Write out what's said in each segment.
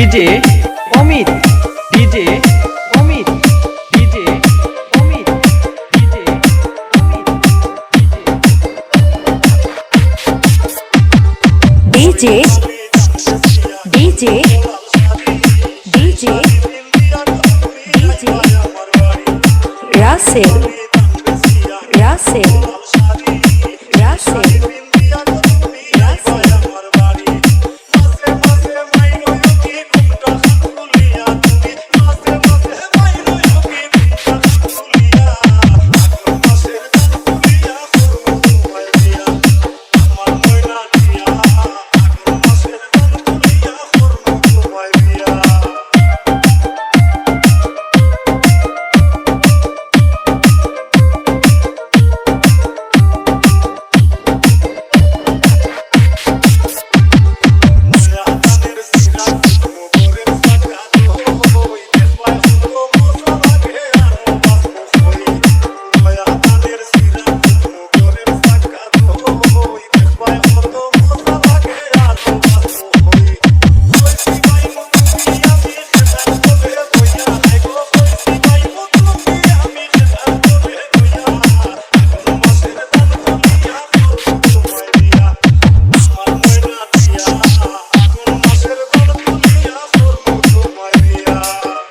DJ Amit DJ Amit DJ Amit DJ DJ DJ DJ DJ Rasel Rasel Rasel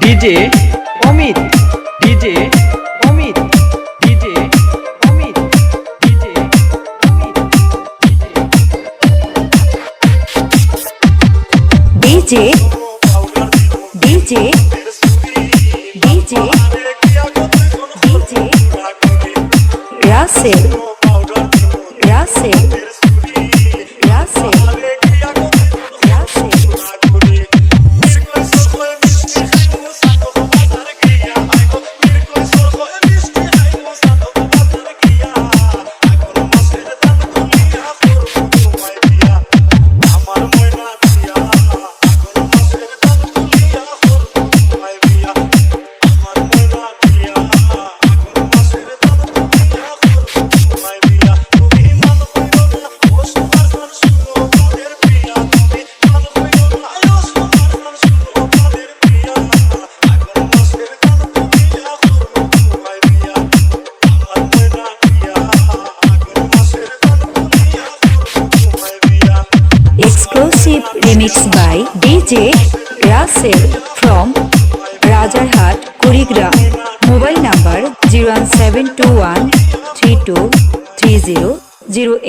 DJ Amit DJ Amit DJ Amit DJ DJ DJ DJ DJ Rasel Rasel Rasel Remixed by DJ Russell from Rajarhat, Kurigram. Mobile number 01721323008.